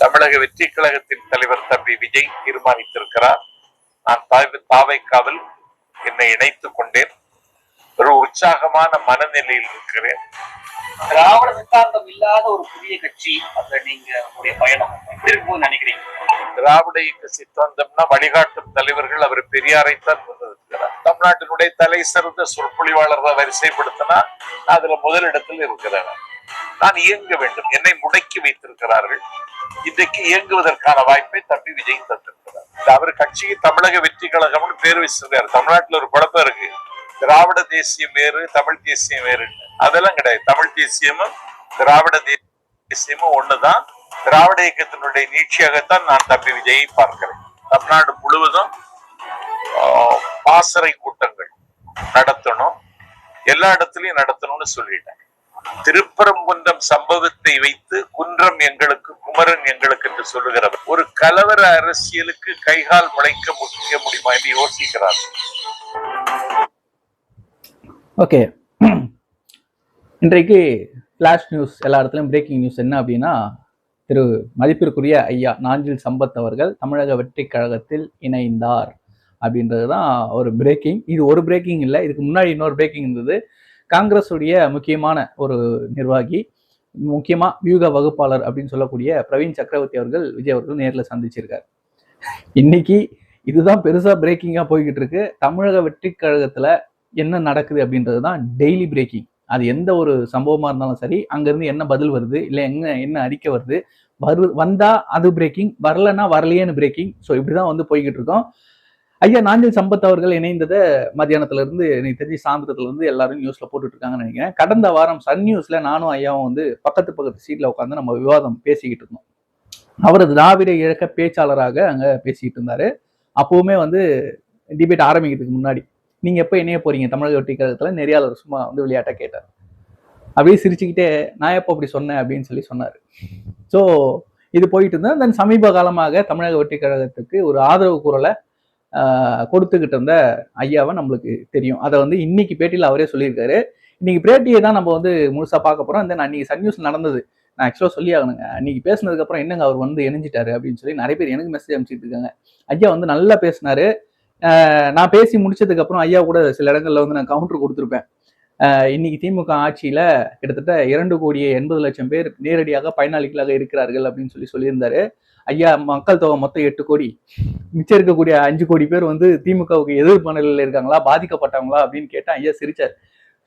தமிழக வெற்றி கழகத்தின் தலைவர் தம்பி விஜய் தீர்மானித்திருக்கிறார். நான் தாவைக்காவில் என்னை இணைத்துக் கொண்டேன். ஒரு உற்சாகமான மனநிலையில் இருக்கிறேன். திராவிட சித்தாந்தம் இல்லாத ஒரு புதிய கட்சி அதுல நீங்க உங்களுடைய பயணம் இருக்கும்னு நினைக்கிறீங்க? திராவிட இயக்க சித்தாந்தம்னா வழிகாட்டும் தலைவர்கள் அவர் பெரியாரைத்தான் முன்னிறுத்துகிறார். தமிழ்நாட்டினுடைய தலை சிறந்த சொற்பொழிவாளர்களை வரிசைப்படுத்தினா அதுல முதலிடத்தில் இருக்கிறார் நான் இயங்க வேண்டும். என்னை முடக்கி வைத்திருக்கிறார்கள். இன்றைக்கு இயங்குவதற்கான வாய்ப்பை தம்பி விஜய் தந்திருக்கிறார். அவர் கட்சிக்கு தமிழக வெற்றி கழகம்னு பேர் வச்சிருக்காரு. தமிழ்நாட்டுல ஒரு குழப்பம் இருக்கு. திராவிட தேசியம் வேறு தமிழ் தேசியம் வேறு அதெல்லாம் கிடையாது. தமிழ் தேசியமும் திராவிட தேசியமும் ஒண்ணுதான். திராவிட இயக்கத்தினுடைய நீட்சியாகத்தான் நான் தம்பி விஜயை பார்க்கிறேன். தமிழ்நாடு முழுவதும் ஆஹ், பாசறை கூட்டங்கள் நடத்தணும். எல்லா இடத்துலயும் நடத்தணும்னு சொல்லிட்டேன். திருப்பரங்குன்றம் சம்பவத்தை வைத்து குன்றம் எங்களுக்கு குமரன் எங்களுக்கு என்று சொல்லுகிறவர். ஒரு கலவர அரசியலுக்கு கைகால் முளைக்க முடிய முடியுமா என்று யோசிக்கிறார். ஓகே. இன்றைக்கு ஃப்ளாஷ் நியூஸ் எல்லா இடத்துலையும் பிரேக்கிங் நியூஸ் என்ன அப்படின்னா திரு மதிப்பிற்குரிய ஐயா நாஞ்சில் சம்பத் அவர்கள் தமிழக வெற்றி கழகத்தில் இணைந்தார் அப்படின்றது தான் ஒரு பிரேக்கிங் இது ஒரு பிரேக்கிங் இல்லை இதுக்கு முன்னாடி இன்னொரு பிரேக்கிங் இருந்தது. காங்கிரஸுடைய முக்கியமான ஒரு நிர்வாகி முக்கியமாக வியூக வகுப்பாளர் அப்படின்னு சொல்லக்கூடிய பிரவீன் சக்கரவர்த்தி அவர்கள் விஜய் அவர்கள் நேரில் சந்திச்சிருக்கார். இன்னைக்கு இதுதான் பெருசாக பிரேக்கிங்காக போய்கிட்டு இருக்கு. தமிழக வெற்றி கழகத்தில் என்ன நடக்குது அப்படின்றது தான் டெய்லி பிரேக்கிங் அது எந்த ஒரு சம்பவமாக இருந்தாலும் சரி அங்கேருந்து என்ன பதில் வருது இல்லை என்ன என்ன அறிக்கை வருது வரு வந்தால் அது பிரேக்கிங் வரலன்னா வரலையேன்னு பிரேக்கிங் ஸோ இப்படி தான் வந்து போய்கிட்டு இருக்கோம். ஐயா நாஞ்சில் சம்பத் அவர்கள் இணைந்ததை மத்தியானத்துல இருந்து எனக்கு தெரிஞ்சு சாயந்தரத்துல இருந்து எல்லாரும் நியூஸ்ல போட்டுட்டு இருக்காங்கன்னு நினைக்கிறேன். கடந்த வாரம் சன் நியூஸ்ல நானும் ஐயாவும் வந்து பக்கத்து பக்கத்து சீட்ல உட்காந்து நம்ம விவாதம் பேசிக்கிட்டு இருந்தோம். அவர் திராவிட இழக்க பேச்சாளராக அங்க பேசிக்கிட்டு இருந்தாரு. அப்பவுமே வந்து டிபேட் ஆரம்பிக்கிறதுக்கு முன்னாடி நீங்க எப்போ இணைய போறீங்க? தமிழக வெற்றி கழகத்துல நெறியாளர் சும்மா வந்து விளையாட்டா கேட்டார். அப்படியே சிரிச்சுக்கிட்டே நான் எப்போ அப்படி சொன்னேன்? அப்படின்னு சொல்லி சொன்னார். ஸோ இது போயிட்டு இருந்தால் தென் சமீப காலமாக தமிழக வெற்றி கழகத்துக்கு ஒரு ஆதரவு குரலை கொடுத்துக்கிட்டு இருந்த ஐயாவை நம்மளுக்கு தெரியும். அதை வந்து இன்னைக்கு பேட்டியில் அவரே சொல்லியிருக்காரு. இன்னைக்கு பேட்டியை தான் நம்ம வந்து முழுசாக பார்க்க போகிறோம் தென் அன்னைக்கு சன் நியூஸ் நடந்தது. நான் ஆக்சுவலாக சொல்லி ஆகணுங்க. அன்னைக்கு பேசினதுக்கப்புறம் என்னங்க அவர் வந்து இணைஞ்சிட்டாரு அப்படின்னு சொல்லி நிறைய பேர் எனக்கு மெசேஜ் அனுப்பிச்சிட்டு இருக்காங்க. ஐயா வந்து நல்லா பேசினாரு. நான் பேசி முடிச்சதுக்கப்புறம் ஐயா கூட சில இடங்களில் வந்து நான் கவுண்டர் கொடுத்துருப்பேன். இன்னைக்கு திமுக ஆட்சியில கிட்டத்தட்ட இரண்டு கோடியே எண்பது லட்சம் பேர் நேரடியாக பயனாளிகளாக இருக்கிறார்கள் அப்படின்னு சொல்லி சொல்லியிருந்தாரு. ஐயா மக்கள் தொகை மொத்தம் எட்டு கோடி. மிச்சம் இருக்கக்கூடிய அஞ்சு கோடி பேர் வந்து திமுகவுக்கு எதிர்ப்பு இருக்காங்களா பாதிக்கப்பட்டவங்களா அப்படின்னு கேட்டா ஐயா சிரிச்சார்.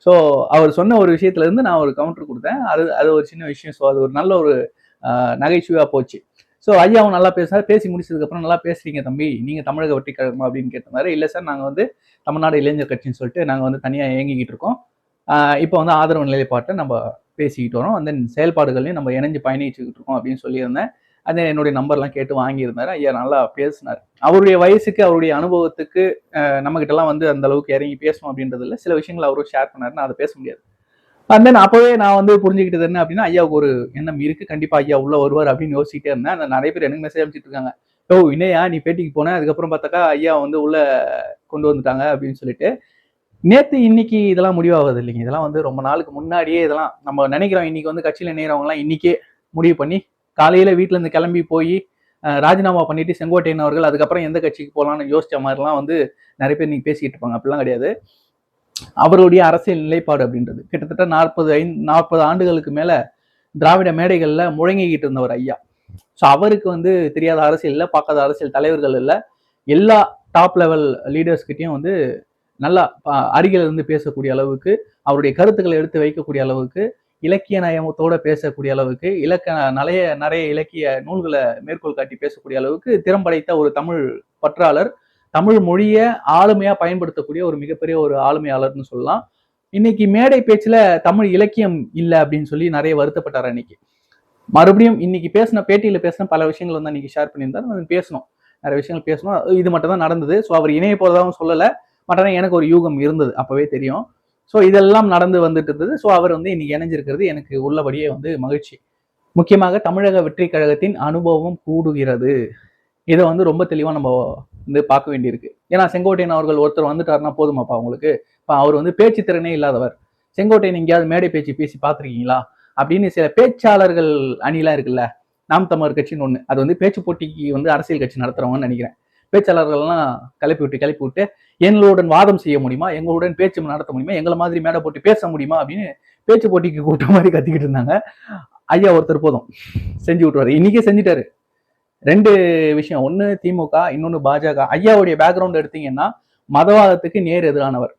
ஸோ அவர் சொன்ன ஒரு விஷயத்துல இருந்து நான் ஒரு கவுண்டர் கொடுத்தேன். அது அது ஒரு சின்ன விஷயம். ஸோ அது ஒரு நல்ல ஒரு நகைச்சுவையாக நகைச்சுவையா போச்சு. ஸோ ஐயாவும் நல்லா பேசினார். பேசி முடிச்சதுக்கு அப்புறம் நல்லா பேசுறீங்க தம்பி. நீங்க தமிழக வெற்றி கழகமா அப்படின்னு கேட்டிருந்தாரு. இல்லை சார் நாங்கள் வந்து தமிழ்நாடு இளைஞர் கட்சின்னு சொல்லிட்டு நாங்கள் வந்து தனியாக இயங்கிக்கிட்டு இருக்கோம். இப்போ வந்து ஆதரவு நிலைப்பாட்டை நம்ம பேசிக்கிட்டு வரோம். அந்த செயல்பாடுகளையும் நம்ம இணைஞ்சு பயணிச்சுக்கிட்டு இருக்கோம் அப்படின்னு சொல்லியிருந்தேன். அது என்னுடைய நம்பர்லாம் கேட்டு வாங்கியிருந்தாரு. ஐயா நல்லா பேசினார். அவருடைய வயசுக்கு அவருடைய அனுபவத்துக்கு நம்மகிட்டலாம் வந்து அந்த அளவுக்கு இறங்கி பேசணும் அப்படின்றது இல்லை. சில விஷயங்கள் அவரும் ஷேர் பண்ணார் நான் அதை பேச முடியாது. அண்ட் தென் அப்போவே நான் வந்து புரிஞ்சுக்கிட்டது என்ன அப்படின்னா ஐயாவுக்கு ஒரு எண்ணம் இருக்கு. கண்டிப்பா ஐயா உள்ள வருவார் அப்படின்னு யோசிச்சுட்டே இருந்தேன். அந்த நிறைய பேர் எனக்கு மெசேஜ் அனுப்பிச்சிட்டு இருக்காங்க. ஓ இணையா நீ பேட்டிக்கு போன. அதுக்கப்புறம் பார்த்தாக்கா ஐயா வந்து உள்ள கொண்டு வந்துட்டாங்க அப்படின்னு சொல்லிட்டு. நேற்று இன்னைக்கு இதெல்லாம் முடிவாகுது இல்லைங்க. இதெல்லாம் வந்து ரொம்ப நாளுக்கு முன்னாடியே இதெல்லாம் நம்ம நினைக்கிறோம். இன்னைக்கு வந்து கட்சியில் இணையறவங்க இன்னைக்கே முடிவு பண்ணி காலையில் வீட்டிலேருந்து இருந்து கிளம்பி போய் ராஜினாமா பண்ணிட்டு செங்கோட்டையன் அவர்கள் அதுக்கப்புறம் எந்த கட்சிக்கு போகலான்னு யோசிச்ச மாதிரிலாம் வந்து நிறைய பேர் நீங்கள் பேசிக்கிட்டு இருப்பாங்க. அப்படிலாம் கிடையாது. அவருடைய அரசியல் நிலைப்பாடு அப்படின்றது. கிட்டத்தட்ட நாற்பது ஐந்து நாற்பது ஆண்டுகளுக்கு மேலே திராவிட மேடைகளில் முழங்கிக்கிட்டு இருந்தவர் ஐயா. ஸோ அவருக்கு வந்து தெரியாத அரசியல் இல்லை பார்க்காத அரசியல் தலைவர்கள் இல்லை. எல்லா டாப் லெவல் லீடர்ஸ்கிட்டையும் வந்து நல்லா அஹ், அருகில இருந்து பேசக்கூடிய அளவுக்கு அவருடைய கருத்துக்களை எடுத்து வைக்கக்கூடிய அளவுக்கு இலக்கிய நயமத்தோட பேசக்கூடிய அளவுக்கு இலக்க நிறைய நிறைய இலக்கிய நூல்களை மேற்கோள் காட்டி பேசக்கூடிய அளவுக்கு திறம்படைத்த ஒரு தமிழ் பற்றாளர். தமிழ் மொழியை ஆளுமையா பயன்படுத்தக்கூடிய ஒரு மிகப்பெரிய ஒரு ஆளுமையாளர்னு சொல்லலாம். இன்னைக்கு மேடை பேச்சுல தமிழ் இலக்கியம் இல்லை அப்படின்னு சொல்லி நிறைய வருத்தப்பட்டார் அன்னைக்கு. மறுபடியும் இன்னைக்கு பேசின பேட்டியில பேசின பல விஷயங்கள் வந்து அன்னைக்கு ஷேர் பண்ணியிருந்தாரு. பேசணும். நிறைய விஷயங்கள் பேசணும். இது மட்டும் தான் நடந்தது. ஸோ அவர் இணைய போறதாகவும் சொல்லலை. மற்ற எனக்கு ஒரு யூகம் இருந்தது. அப்பவே தெரியும். ஸோ இதெல்லாம் நடந்து வந்துட்டு இருந்தது ஸோ அவர் வந்து இன்னைக்கு இணைஞ்சிருக்கிறது எனக்கு உள்ளபடியே வந்து மகிழ்ச்சி. முக்கியமாக தமிழக வெற்றி கழகத்தின் அனுபவம் கூடுகிறது. இதை வந்து ரொம்ப தெளிவாக நம்ம வந்து பார்க்க வேண்டியிருக்கு. ஏன்னா செங்கோட்டையன் அவர்கள் ஒருத்தர் வந்துட்டாருன்னா போதுமாப்பா அவங்களுக்கு இப்போ அவர் வந்து பேச்சு திறனே இல்லாதவர். செங்கோட்டையன் எங்கேயாவது மேடை பேச்சு பேசி பார்த்துருக்கீங்களா? அப்படின்னு சில பேச்சாளர்கள் அணிலாம் இருக்குல்ல. நாம் தமிழர் கட்சின்னு ஒன்று அது வந்து பேச்சு போட்டிக்கு வந்து அரசியல் கட்சி நடத்துறவங்கன்னு நினைக்கிறேன். பேச்சாளர்கள்லாம் கிளப்பி விட்டு கிளப்பி விட்டு எங்களுடன் வாதம் செய்ய முடியுமா? எங்களுடன் பேச்சு நடத்த முடியுமா? எங்களை மாதிரி மேடை போட்டு பேச முடியுமா? அப்படின்னு பேச்சு போட்டிக்கு கூட்ட மாதிரி கத்திக்கிட்டு இருந்தாங்க. ஐயா ஒருத்தர் போதும். செஞ்சு விட்டுருவாரு. இன்னைக்கே செஞ்சுட்டாரு. ரெண்டு விஷயம். ஒன்று திமுக இன்னொன்னு பாஜக. ஐயாவுடைய பேக்ரவுண்ட் எடுத்தீங்கன்னா மதவாதத்துக்கு நேர் எதிரானவர்.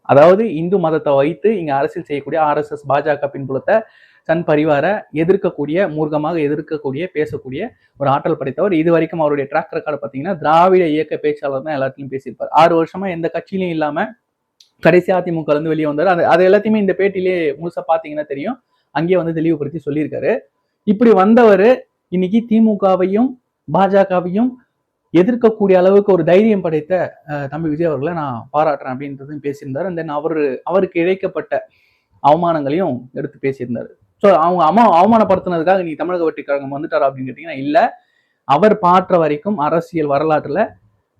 அதாவது இந்து மதத்தை வைத்து இங்கே அரசியல் செய்யக்கூடிய ஆர்எஸ்எஸ் பாஜக பின்புலத்தை சன் பரிவார எதிர்க்கக்கூடிய மூர்க்கமாக எதிர்க்கக்கூடிய பேசக்கூடிய ஒரு ஆற்றல் படைத்தவர். இது வரைக்கும் அவருடைய ட்ராக் ரெக்கார்டு பார்த்தீங்கன்னா திராவிட இயக்க பேச்சாளர் தான் எல்லாத்திலையும் பேசியிருப்பார். ஆறு வருஷமா எந்த கட்சியிலையும் இல்லாம கடைசி அதிமுக இருந்து வெளியே வந்தார். அது அது எல்லாத்தையுமே இந்த பேட்டிலே முழுசா பாத்தீங்கன்னா தெரியும். அங்கேயே வந்து தெளிவுபடுத்தி சொல்லியிருக்காரு. இப்படி வந்தவர் இன்னைக்கு திமுகவையும் பாஜகவையும் எதிர்க்கக்கூடிய அளவுக்கு ஒரு தைரியம் படைத்த தம்பி விஜய் அவர்களை நான் பாராட்டுறேன் அப்படின்றதும் பேசியிருந்தார். அண்ட் தென் அவர் அவருக்கு இழைக்கப்பட்ட அவமானங்களையும் எடுத்து பேசியிருந்தாரு. ஸோ அவங்க அம்மா அவமானப்படுத்தினதுக்காக நீ தமிழக வெற்றி கழகம் வந்துட்டாரா அப்படின்னு கேட்டீங்கன்னா இல்லை. அவர் பார்த்த வரைக்கும் அரசியல் வரலாற்றில்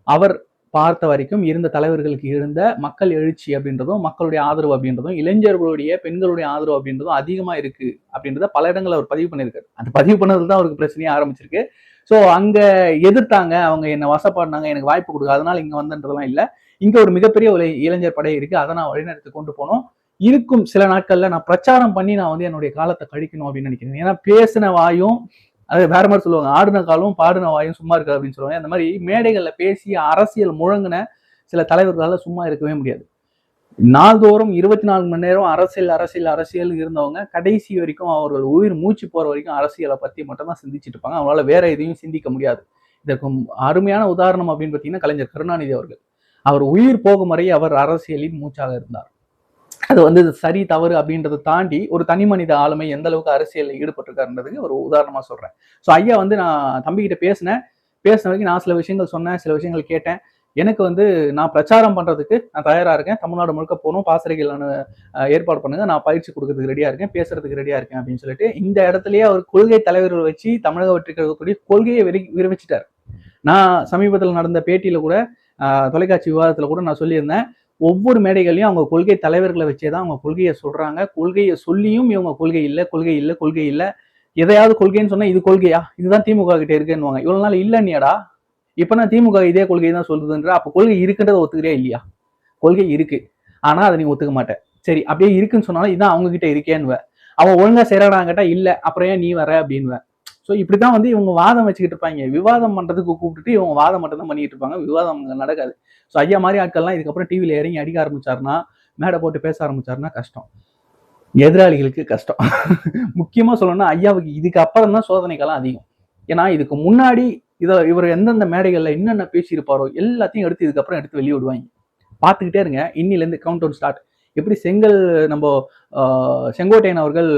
அவர் பார்த்த வரைக்கும் இருந்த தலைவர்களுக்கு இருந்த மக்கள் எழுச்சி அப்படின்றதும் மக்களுடைய ஆதரவு அப்படின்றதும் இளைஞர்களுடைய பெண்களுடைய ஆதரவு அப்படின்றதும் அதிகமாக இருக்கு அப்படின்றத பல இடங்களில் அவர் பதிவு பண்ணியிருக்காரு. அந்த பதிவு பண்ணது தான் அவருக்கு பிரச்சனையே ஆரம்பிச்சிருக்கு. ஸோ அங்கே எதிர்த்தாங்க அவங்க என்னை வசப்பாடினாங்க எனக்கு வாய்ப்பு கொடுக்க அதனால இங்கே வந்தன்றதெல்லாம் இல்லை. இங்கே ஒரு மிகப்பெரிய ஒரு இளைஞர் படை இருக்கு அதை நான் வழிநடத்தி கொண்டு போனோம். இருக்கும் சில நாட்கள்ல நான் பிரச்சாரம் பண்ணி நான் வந்து என்னுடைய காலத்தை கழிக்கணும் அப்படின்னு நினைக்கிறேன். ஏன்னா பேசின வாயும் அது வேற மாதிரி சொல்லுவாங்க. ஆடின காலும் பாடின வாயும் சும்மா இருக்கு அப்படின்னு சொல்லுவாங்க. அந்த மாதிரி மேடைகள்ல பேசி அரசியல் முழங்கின சில தலைவர்களால சும்மா இருக்கவே முடியாது. நாள்தோறும் இருபத்தி நாலு மணி நேரம் அரசியல் அரசியல் அரசியல் இருந்தவங்க கடைசி வரைக்கும் அவர்கள் உயிர் மூச்சு போற வரைக்கும் அரசியலை பத்தி மட்டும்தான் சிந்திச்சுட்டு இருப்பாங்க. அவங்களால வேற எதையும் சிந்திக்க முடியாது. இதற்கு அருமையான உதாரணம் அப்படின்னு பார்த்தீங்கன்னா கலைஞர் கருணாநிதி அவர்கள். அவர் உயிர் போகும் வரை அவர் அரசியலின் மூச்சாக இருந்தார். அது வந்து சரி தவறு அப்படின்றத தாண்டி ஒரு தனி மனித ஆளுமை எந்த அளவுக்கு அரசியலில் ஈடுபட்டிருக்காருன்றதுக்கு ஒரு உதாரணமாக சொல்கிறேன் ஸோ ஐயா வந்து நான் தம்பிக்கிட்ட பேசினேன். பேசின வரைக்கும் நான் சில விஷயங்கள் சொன்னேன் சில விஷயங்கள் கேட்டேன். எனக்கு வந்து நான் பிரச்சாரம் பண்ணுறதுக்கு நான் தயாராக இருக்கேன். தமிழ்நாடு முழுக்க போகணும். பாசறைகள் நான் ஏற்பாடு பண்ணுங்க. நான் பயிற்சி கொடுக்கறதுக்கு ரெடியாக இருக்கேன். பேசுறதுக்கு ரெடியாக இருக்கேன் அப்படின்னு சொல்லிட்டு இந்த இடத்துலயே அவர் கொள்கை தலைவர்கள் வச்சு தமிழக வெற்றி கொள்கையை விரி விரிவிச்சிட்டார். நான் சமீபத்தில் நடந்த பேட்டியில் கூட தொலைக்காட்சி விவாதத்தில் கூட நான் சொல்லியிருந்தேன். ஒவ்வொரு மேடைகள்லையும் அவங்க கொள்கை தலைவர்களை வச்சே தான் அவங்க கொள்கையை சொல்கிறாங்க கொள்கையை சொல்லியும் இவங்க கொள்கை இல்லை கொள்கை இல்லை கொள்கை இல்லை. எதையாவது கொள்கைன்னு சொன்னால் இது கொள்கையா? இதுதான் திமுக கிட்டே இருக்குன்னுவாங்க. இவ்வளோ நாள் இல்லைன்னியாடா இப்போ நான் திமுக இதே கொள்கை தான் சொல்லுதுன்ற அப்போ கொள்கை இருக்குன்றத ஒத்துக்கிறியா இல்லையா? கொள்கை இருக்கு. ஆனா அதை நீ ஒத்துக்க மாட்டேன் சரி அப்படியே இருக்குன்னு சொன்னாலும் இதான் அவங்க கிட்ட இருக்கேன்னுவ. அவன் ஒழுங்காக செய்கிறானாங்கிட்டா இல்லை அப்புறம் ஏன் நீ வர அப்படின்வேன் ஸோ இப்படி தான் வந்து இவங்க வாதம் வச்சுக்கிட்டு இருப்பாங்க. விவாதம் பண்ணுறதுக்கு கூப்பிட்டுட்டு இவங்க வாதம் மட்டும் தான் பண்ணிட்டு இருப்பாங்க. விவாதம் நடக்காது. ஸோ ஐயா மாதிரி ஆட்கள்லாம் இதுக்கப்புறம் டிவியில் இறங்கி அடிக்க ஆரம்பிச்சாருன்னா மேடை போட்டு பேச ஆரம்பிச்சாருன்னா கஷ்டம். எதிராளிகளுக்கு கஷ்டம். முக்கியமாக சொல்லணும்னா ஐயாவுக்கு இதுக்கு அப்புறம் தான் சோதனைகள்லாம் அதிகம். ஏன்னா இதுக்கு முன்னாடி இதை இவர் எந்தெந்த மேடைகளில் என்னென்ன பேசியிருப்பாரோ எல்லாத்தையும் எடுத்து இதுக்கப்புறம் எடுத்து வெளியே விடுவாங்க பார்த்துக்கிட்டே இருங்க. இன்னிலேருந்து கவுண்ட் டவுன் ஸ்டார்ட் எப்படி செங்கல் நம்ம செங்கோட்டையன் அவர்கள்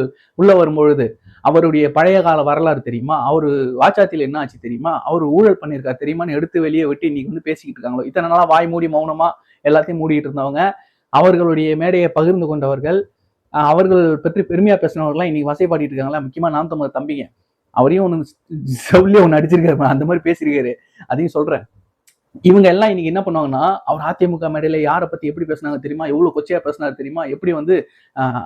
உள்ள வரும்பொழுது அவருடைய பழைய கால வரலாறு தெரியுமா? அவர் வாச்சாத்தியில் என்ன ஆச்சு தெரியுமா? அவர் ஊழல் பண்ணியிருக்காரு தெரியுமான்னு எடுத்து வெளியே விட்டு இன்னைக்கு வந்து பேசிக்கிட்டு இருக்காங்களோ? இத்தனை நாளாக வாய் மூடி மௌனமா எல்லாத்தையும் மூடிட்டு இருந்தவங்க அவர்களுடைய மேடையை பகிர்ந்து கொண்டவர்கள் அவர்கள் பற்றி பெருமையா பேசினவர்கள்லாம் இன்னைக்கு வசைப்பாடிட்டு இருக்காங்களா? முக்கியமா நாம் தமிழ் தம்பிங்க. அவரையும் ஒன்று சொல்லி ஒன்று அடிச்சிருக்காரு. அந்த மாதிரி பேசியிருக்காரு. அதையும் சொல்றேன். இவங்க எல்லாம் இன்னைக்கு என்ன பண்ணுவாங்கன்னா அவர் அதிமுக மேடையில யாரை பத்தி எப்படி பேசுனாங்க தெரியுமா? எவ்வளவு கொச்சையா பேசினாரு தெரியுமா? எப்படி வந்து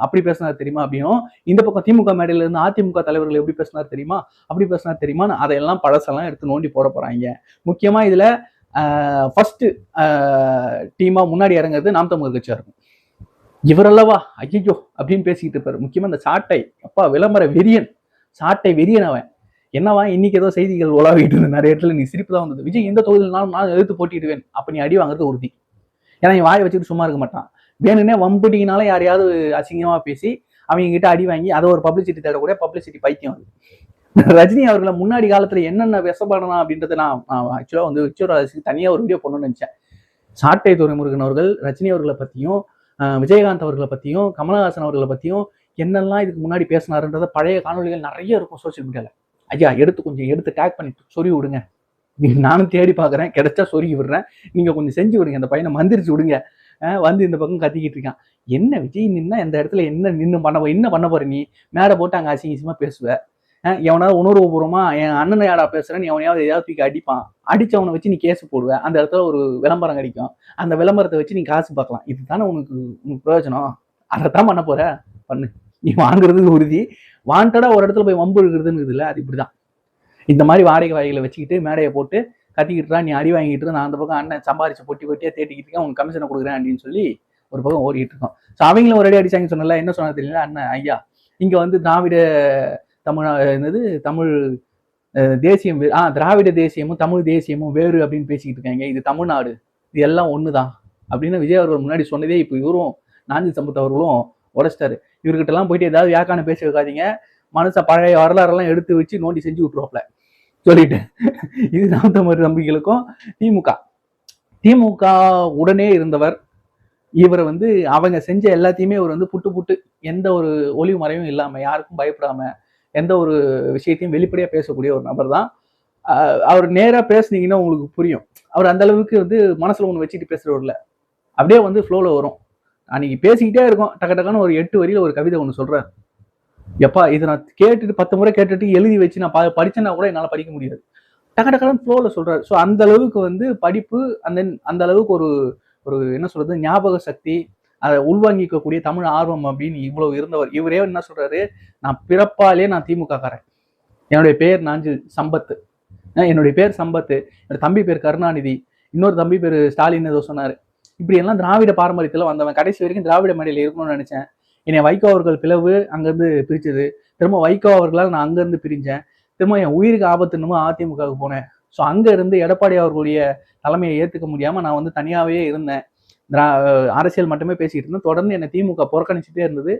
அப்படி பேசினாரு தெரியுமா அப்படின்னும் இந்த பக்கம் திமுக மேடையில இருந்து அதிமுக தலைவர்கள் எப்படி பேசினாரு தெரியுமா? அப்படி பேசினாரு தெரியுமா அதையெல்லாம் பழசெல்லாம் எடுத்து நோண்டி போட போறாங்க. முக்கியமா இதுல ஃபர்ஸ்ட் டீமா முன்னாடி இறங்குறது நாம் தமிழர் கட்சியா இருக்கும். இவரல்லவா? ஐயோ அப்படின்னு பேசிக்கிட்டு இருப்பாரு. முக்கியமா இந்த சாட்டை அப்பா விளம்பர வெறியன். சாட்டை வெறியன் அவன். என்னவா இன்னைக்கு ஏதோ செய்திகள் உலாவிட்டு இருந்த நிறைய இடத்துல நீ சிரிப்பு தான் வந்தது. விஜய் எந்த தொகுதியினாலும் நான் எதிர்த்து போட்டிடுவேன் அப்ப நீ அடி வாங்குறது உறுதி. ஏன்னா என் வாயை வச்சுட்டு சும்மா இருக்க மாட்டான். வேணும்னே வம்புட்டிங்கனால யாரையாவது அசிங்கமா பேசி அவங்க கிட்ட அடி வாங்கி அதை ஒரு பப்ளிசிட்டி தேடக்கூடிய பப்ளிசிட்டி பைத்தியம் அது. ரஜினி அவர்களை முன்னாடி காலத்துல என்னென்ன விஷப்படலாம் அப்படின்றத நான் ஆக்சுவலா வந்து விச்சூராஜுக்கு தனியா ஒரு வீடியோ பண்ணணும்னு நினைச்சேன். சாட்டை துறைமுருகன் அவர்கள் ரஜினி அவர்களை பத்தியும் விஜயகாந்த் அவர்களை பத்தியும் கமலஹாசன் அவர்களை பத்தியும் என்னெல்லாம் இதுக்கு முன்னாடி பேசினாருன்றத பழைய காணொளிகள் நிறைய இருக்கும் சோஷியல் மீடியாவில் ஐயா எடுத்து கொஞ்சம் எடுத்து டேக் பண்ணி சொறி விடுங்க. நீ- நானும் தேடி பார்க்குறேன். கிடைச்சா சொருகி விடுறேன். நீங்கள் கொஞ்சம் செஞ்சு விடுங்க. அந்த பையனை மந்திரிச்சு விடுங்க. வந்து இந்த பக்கம் கத்திக்கிட்டு இருக்கான். என்ன விஜய் நின்னா இந்த இடத்துல என்ன நின்று பண்ண என்ன பண்ண போற நீ? மேடை போட்டு அங்கே அசிங்க பேசுவேன் எவனாவது உணர்வு எவனாவது என் அண்ணனை யாரா பேசுறேன்னு எவனையாவது ஏதாவது தூக்கி அடிப்பான். அடிச்சவனை வச்சு நீ கேஸ் போடுவ. அந்த இடத்துல ஒரு விளம்பரம் கிடைக்கும். அந்த விளம்பரத்தை வச்சு நீ காசு பார்க்கலாம். இதுதானே உனக்கு உனக்கு பிரயோஜனம்? அதைத்தான் பண்ண போற? பண்ணு. நீ வாங்குறதுக்கு உறுதி. வாண்டடா ஒரு இடத்துல போய் வம்பு இருக்கிறதுன்னு இல்லை அது இப்படி தான் இந்த மாதிரி வாடகை வாய்களை வச்சுக்கிட்டு மேடையை போட்டு கத்திக்கிட்டுறா நீ அடி வாங்கிட்டு நான் அந்த பக்கம் அண்ணன் சம்பாரிச்சு பொட்டி பொட்டியாக தேட்டிக்கிட்டு இருக்கேன் உங்க கமிஷனை கொடுக்குறேன் அப்படின்னு சொல்லி ஒரு பக்கம் ஓடிட்டு இருக்கோம். ஸோ அவங்களும் ஒரு அடி அடிச்சாங்க சொன்னல என்ன சொன்னா தெரியல அண்ணன் ஐயா இங்கே வந்து திராவிட தமிழ் என்னது தமிழ் தேசியம் ஆ திராவிட தேசியமும் தமிழ் தேசியமும் வேறு அப்படின்னு பேசிக்கிட்டு இருக்காங்க. இது தமிழ்நாடு இது எல்லாம் ஒன்று தான் அப்படின்னு விஜய் அவர்கள் முன்னாடி சொன்னதே இப்போ இவரும் நாஞ்சி சம்பத் அவர்களும் உடைச்சிட்டாரு. இவர்கிட்ட எல்லாம் போயிட்டு ஏதாவது வியாக்கான பேச வைக்காதீங்க. மனுஷன் பழைய வரலாறுலாம் எடுத்து வச்சு நோண்டி செஞ்சு விட்டுருவாப்ல சொல்லிட்டு. இது நாம் தமிழ் நம்பிகளுக்கும் திமுக. திமுக உடனே இருந்தவர். இவர் வந்து அவங்க செஞ்ச எல்லாத்தையுமே இவர் வந்து புட்டு புட்டு. எந்த ஒரு ஒளிவு மறைவும் இல்லாம யாருக்கும் பயப்படாம எந்த ஒரு விஷயத்தையும் வெளிப்படையா பேசக்கூடிய ஒரு நபர் தான். அவர் நேரா பேசுனீங்கன்னா உங்களுக்கு புரியும். அவர் அந்த அளவுக்கு வந்து மனசுல ஒண்ணு வச்சுட்டு பேசுறவர் இல்ல அப்படியே வந்து ஃப்ளோல வரும். அன்னைக்கு பேசிக்கிட்டே இருக்கும். டக்கு டக்குன்னு ஒரு எட்டு வரியில ஒரு கவிதை ஒன்று சொல்றாரு எப்பா இதை நான் கேட்டுட்டு பத்து முறை கேட்டுட்டு எழுதி வச்சு நான் படிச்சேன்னா கூட என்னால் படிக்க முடியாது. டக்கு டக்குன்னு ஃப்ளோவில் சொல்றாரு. ஸோ அந்த அளவுக்கு வந்து படிப்பு அந்த அந்த அளவுக்கு ஒரு ஒரு என்ன சொல்றது ஞாபக சக்தி அதை உள்வாங்கிக்கக்கூடிய தமிழ் ஆர்வம் அப்படின்னு இவ்வளவு இருந்தவர். இவரே என்ன சொல்றாரு? நான் பிறப்பாலே நான் திமுக காரன் என்னுடைய பேர் நாஞ்சில் சம்பத்து. என்னுடைய பேர் சம்பத்து. என்னோட தம்பி பேர் கருணாநிதி. இன்னொரு தம்பி பேர் ஸ்டாலின் ஏதோ சொன்னாரு. இப்படி எல்லாம் திராவிட பாரம்பரியத்தில் வந்தவன் கடைசி வரைக்கும் திராவிட மேடையில இருக்கணும்னு நினைச்சேன். என்னை வைகோ அவர்கள் பிளவு அங்கேருந்து பிரிச்சது. திரும்ப வைகோ அவர்களால் நான் அங்கேருந்து பிரிஞ்சேன். திரும்ப என் உயிருக்கு ஆபத்துன்னு அதிமுகவுக்கு போனேன். ஸோ அங்கேருந்து எடப்பாடி அவர்களுடைய தலைமையை ஏற்றுக்க முடியாமல் நான் வந்து தனியாகவே இருந்தேன். திரா அரசியல் மட்டுமே பேசிக்கிட்டு இருந்தேன். தொடர்ந்து என்னை திமுக புறக்கணிச்சுட்டே இருந்தது.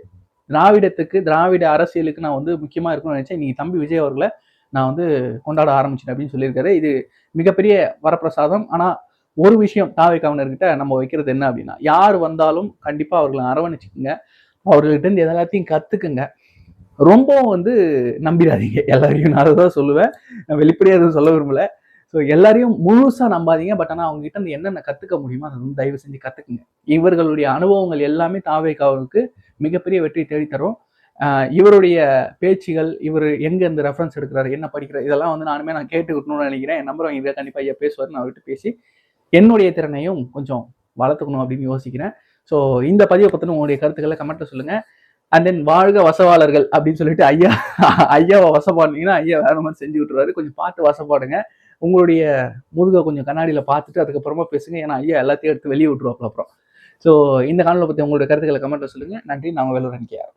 திராவிடத்துக்கு திராவிட அரசியலுக்கு நான் வந்து முக்கியமாக இருக்கணும்னு நினச்சேன். நீ தம்பி விஜய் அவர்களை நான் வந்து கொண்டாட ஆரம்பிச்சிட்டேன் அப்படின்னு சொல்லியிருக்காரு. இது மிகப்பெரிய வரப்பிரசாதம். ஆனால் ஒரு விஷயம் தாவை கவர்னர்கிட்ட நம்ம வைக்கிறது என்ன அப்படின்னா யார் வந்தாலும் கண்டிப்பாக அவர்களை அரவணைச்சுக்குங்க. அவர்கள்ட்ட இருந்து எல்லாத்தையும் கற்றுக்குங்க ரொம்பவும் வந்து நம்பிடாதீங்க. எல்லாரையும் நான் தான் சொல்லுவேன். நான் எதுவும் சொல்ல விரும்பல. ஸோ எல்லாரையும் முழுசாக நம்பாதீங்க. பட் ஆனால் அவங்க கிட்ட இருந்து என்னென்ன கற்றுக்க முடியுமோ அதை வந்து தயவு செஞ்சு கற்றுக்குங்க இவர்களுடைய அனுபவங்கள் எல்லாமே தாவேக்காவுக்கு மிகப்பெரிய வெற்றி தேடித்தரும். இவருடைய பேச்சுகள் இவர் எங்க இருந்து ரெஃபரன்ஸ் எடுக்கிறாரு என்ன படிக்கிறார் இதெல்லாம் வந்து நானுமே நான் கேட்டுக்கணும்னு நினைக்கிறேன். என் நம்பர் வாங்கி கண்டிப்பாக ஐயா பேசுவார். நான் அவர்கிட்ட பேசி என்னுடைய திறனையும் கொஞ்சம் வளர்த்துக்கணும் அப்படின்னு யோசிக்கிறேன். ஸோ இந்த பதிவை பற்றின உங்களுடைய கருத்துக்களை கமெண்ட்ல சொல்லுங்க. அண்ட் தென் வாழ்க வசவாளர்கள் அப்படின்னு சொல்லிட்டு ஐயா ஐயாவை வசப்பாடுனீங்கன்னா ஐயா வேற மாதிரி செஞ்சு விட்டுருவாரு. கொஞ்சம் பார்த்து வசப்பாடுங்க உங்களுடைய முதுகை கொஞ்சம் கண்ணாடியில் பார்த்துட்டு அதுக்கப்புறமா பேசுங்க. ஏன்னா ஐயா எல்லாத்தையும் எடுத்து வெளியே விட்டுருவாப்புல அப்புறம். ஸோ இந்த காணொலியை பற்றி உங்களுடைய கருத்துக்களை கமெண்ட்டில் சொல்லுங்க. நன்றி. நாங்கள் வேலூர் அணிக்கையார்